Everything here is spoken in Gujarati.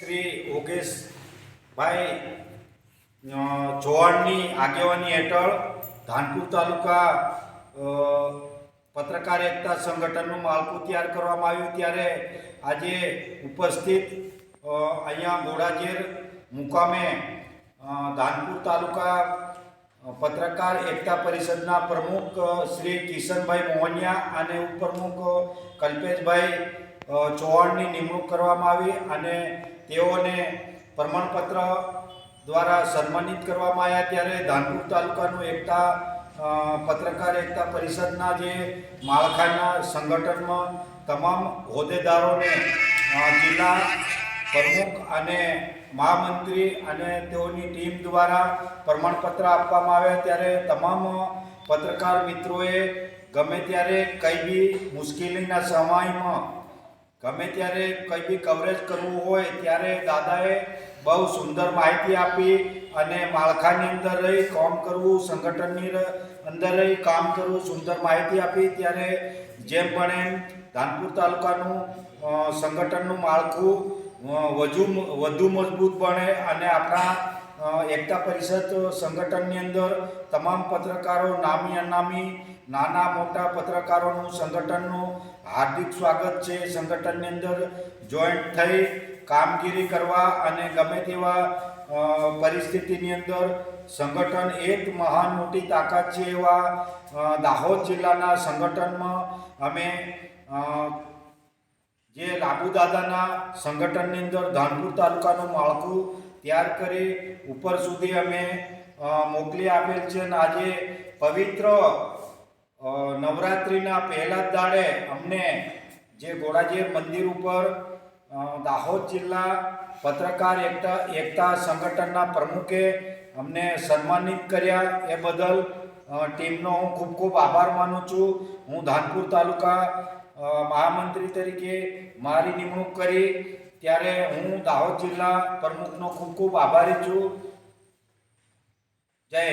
શ્રી ઓગેશભાઈ ચૌહાણની આગેવાની હેઠળ ધાનપુર તાલુકા પત્રકાર એકતા સંગઠનનું માળખું તૈયાર કરવામાં આવ્યું. ત્યારે આજે ઉપસ્થિત અહીંયા મોડાજેર મુકામે ધાનપુર તાલુકા પત્રકાર એકતા પરિષદના પ્રમુખ શ્રી કિશનભાઈ મોહનિયા અને ઉપપ્રમુખ કલ્પેશભાઈ ચૌહાણની નિમણૂક કરવામાં આવી અને તેઓને પ્રમાણપત્ર દ્વારા સન્માનિત કરવામાં આવ્યા ત્યારે ધાનપુર તાલુકાનું એકતા પત્રકાર એકતા પરિષદના જે માળખાના સંગઠનમાં તમામ હોદ્દેદારોને જિલ્લા પ્રમુખ અને મહામંત્રી અને તેઓની ટીમ દ્વારા પ્રમાણપત્ર આપવામાં આવ્યા ત્યારે તમામ પત્રકાર મિત્રોએ ગમે ત્યારે કઈ બી મુશ્કેલીના સમયમાં ગમે ત્યારે કંઈ બી કવરેજ કરવું હોય ત્યારે દાદાએ બહુ સુંદર માહિતી આપી અને માળખાની અંદર રહી, કામ કરવું, સંગઠનની અંદર રહી, કામ કરવું, સુંદર માહિતી આપી. ત્યારે જેમ પણ એમ ધાનપુર તાલુકાનું સંગઠનનું માળખું વધુ વધુ મજબૂત બને અને આપણા એકતા પરિષદ સંગઠનની અંદર તમામ પત્રકારો, નામી અનામી, નાના મોટા પત્રકારોનું સંગઠનનું હાર્દિક સ્વાગત છે. સંગઠનની અંદર જોઈન્ટ થઈ, કામગીરી કરવા અને ગમે તેવા પરિસ્થિતિની અંદર સંગઠન એક મહાન મોટી તાકાત છે એવા દાહોદ જિલ્લાના સંગઠનમાં અમે જે લાબુદાદાના સંગઠનની અંદર ધાનપુર તાલુકાનું માળખું તૈયાર કરી ઉપર સુધી અમે મોકલી આપેલ છે અને આજે પવિત્ર નવરાત્રિના પહેલા જ દાડે અમને જે ગોડાજીર મંદિર ઉપર દાહોદ જિલ્લા પત્રકાર એકતા એકતા સંગઠનના પ્રમુખે અમને સન્માનિત કર્યા એ બદલ ટીમનો હું ખૂબ ખૂબ આભાર માનું છું. હું ધાનપુર તાલુકા મહામંત્રી તરીકે મારી નિમણૂક કરી ત્યારે હું દાહોદ જિલ્લા પ્રમુખનો ખૂબ ખૂબ આભારી છું. જય